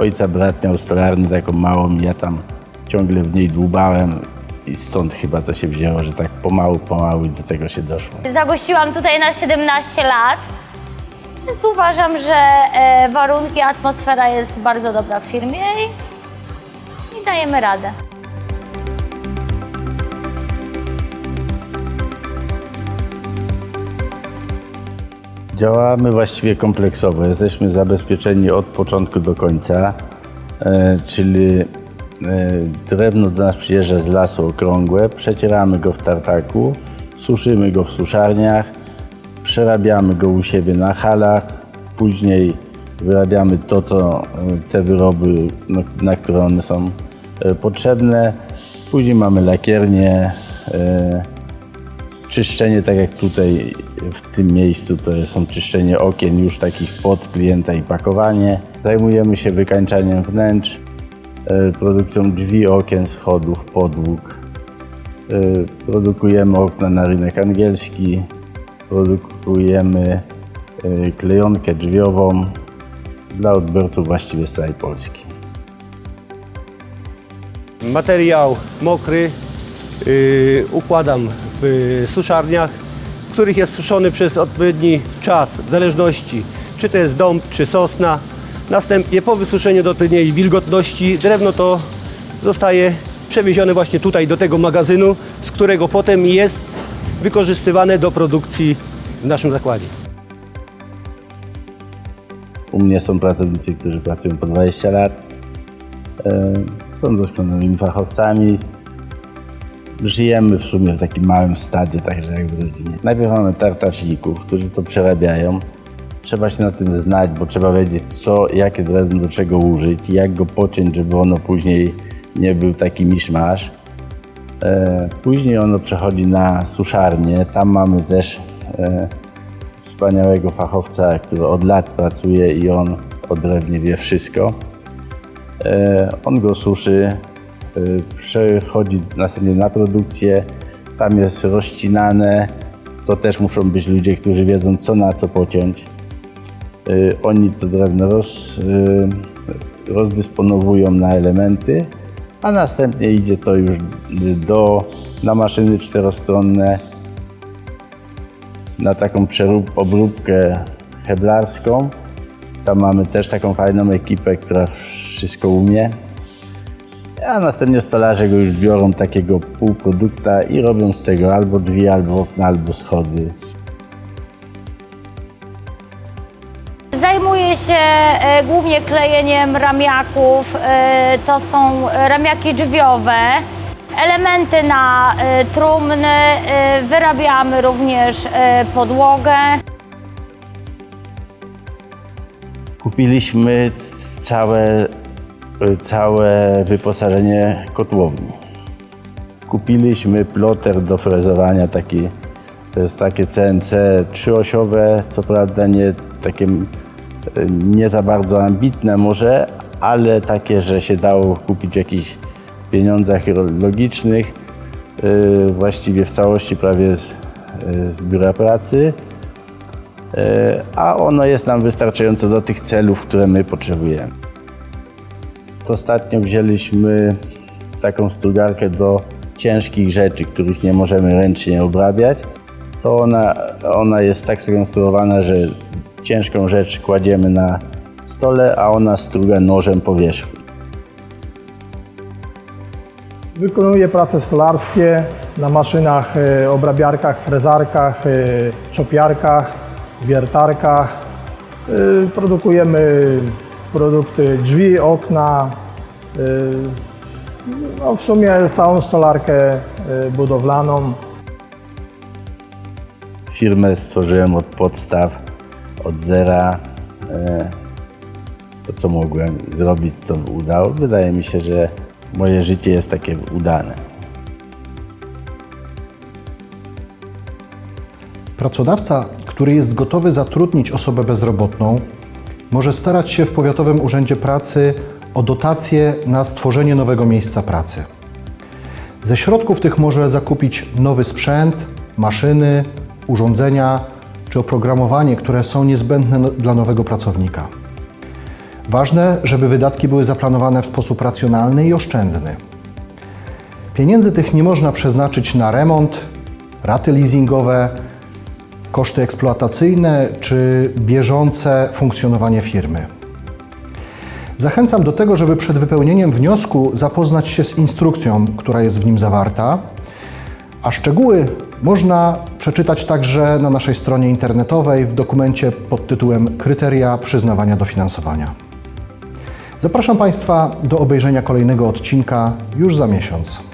ojca brat miał stolarnię taką małą i ja tam ciągle w niej dłubałem i stąd chyba to się wzięło, że tak pomału, pomału do tego się doszło. Zagościłam tutaj na 17 lat, więc uważam, że e, warunki, atmosfera jest bardzo dobra w firmie i, i dajemy radę. Działamy właściwie kompleksowo. Jesteśmy zabezpieczeni od początku do końca, e, czyli e, drewno do nas przyjeżdża z lasu okrągłe, przecieramy go w tartaku, suszymy go w suszarniach, przerabiamy go u siebie na halach, później wyrabiamy to, co e, te wyroby, na które one są potrzebne. Później mamy lakiernię, czyszczenie, tak jak tutaj w tym miejscu, to są czyszczenie okien już takich pod klienta i pakowanie. Zajmujemy się wykańczaniem wnętrz, e, produkcją drzwi, okien, schodów, podłóg. E, Produkujemy okna na rynek angielski, produkujemy e, klejonkę drzwiową dla odbiorców właściwie z całej Polski. Materiał mokry yy, układam w suszarniach, w których jest suszony przez odpowiedni czas, w zależności czy to jest dąb, czy sosna. Następnie po wysuszeniu do odpowiedniej wilgotności drewno to zostaje przewiezione właśnie tutaj do tego magazynu, z którego potem jest wykorzystywane do produkcji w naszym zakładzie. U mnie są pracownicy, którzy pracują po 20 lat. E, Są doskonałymi fachowcami. Żyjemy w sumie w takim małym stadzie, także jak w rodzinie. Najpierw mamy tartaczników, którzy to przerabiają. Trzeba się na tym znać, bo trzeba wiedzieć, co, jakie drewno do czego użyć, jak go pociąć, żeby ono później nie był taki miszmasz. E, Później ono przechodzi na suszarnię. Tam mamy też e, wspaniałego fachowca, który od lat pracuje i on o drewnie wie wszystko. E, On go suszy, przechodzi następnie na produkcję, tam jest rozcinane. To też muszą być ludzie, którzy wiedzą co na co pociąć. E, Oni to drewno roz, e, rozdysponowują na elementy, a następnie idzie to już do, na maszyny czterostronne, na taką przerób, obróbkę heblarską. Tam mamy też taką fajną ekipę, która wszystko umie. A następnie stolarze go już biorą takiego półprodukta i robią z tego albo drzwi, albo okna, albo schody. Zajmuję się e, głównie klejeniem ramiaków. E, to są ramiaki drzwiowe, elementy na e, trumny. E, wyrabiamy również e, podłogę. Kupiliśmy całe, całe wyposażenie kotłowni. Kupiliśmy ploter do frezowania, taki, to jest takie CNC trzyosiowe, co prawda nie takie nie za bardzo ambitne może, ale takie, że się dało kupić w jakichś pieniądzach logicznych, e, właściwie w całości prawie z, e, z biura pracy. E, a ono jest nam wystarczające do tych celów, które my potrzebujemy. Ostatnio wzięliśmy taką strugarkę do ciężkich rzeczy, których nie możemy ręcznie obrabiać. To ona, ona jest tak skonstruowana, że ciężką rzecz kładziemy na stole, a ona struga nożem po wierzchu. Wykonuję prace stolarskie na maszynach, e, obrabiarkach, frezarkach, e, czopiarkach, wiertarkach. E, Produkujemy produkty drzwi, okna, e, no w sumie całą stolarkę e, budowlaną. Firmę stworzyłem od podstaw, od zera. E, To, co mogłem zrobić, to udało. Wydaje mi się, że moje życie jest takie udane. Pracodawca, który jest gotowy zatrudnić osobę bezrobotną, może starać się w Powiatowym Urzędzie Pracy o dotację na stworzenie nowego miejsca pracy. Ze środków tych może zakupić nowy sprzęt, maszyny, urządzenia czy oprogramowanie, które są niezbędne no- dla nowego pracownika. Ważne, żeby wydatki były zaplanowane w sposób racjonalny i oszczędny. Pieniędzy tych nie można przeznaczyć na remont, raty leasingowe, koszty eksploatacyjne czy bieżące funkcjonowanie firmy. Zachęcam do tego, żeby przed wypełnieniem wniosku zapoznać się z instrukcją, która jest w nim zawarta, a szczegóły można przeczytać także na naszej stronie internetowej w dokumencie pod tytułem Kryteria przyznawania dofinansowania. Zapraszam Państwa do obejrzenia kolejnego odcinka już za miesiąc.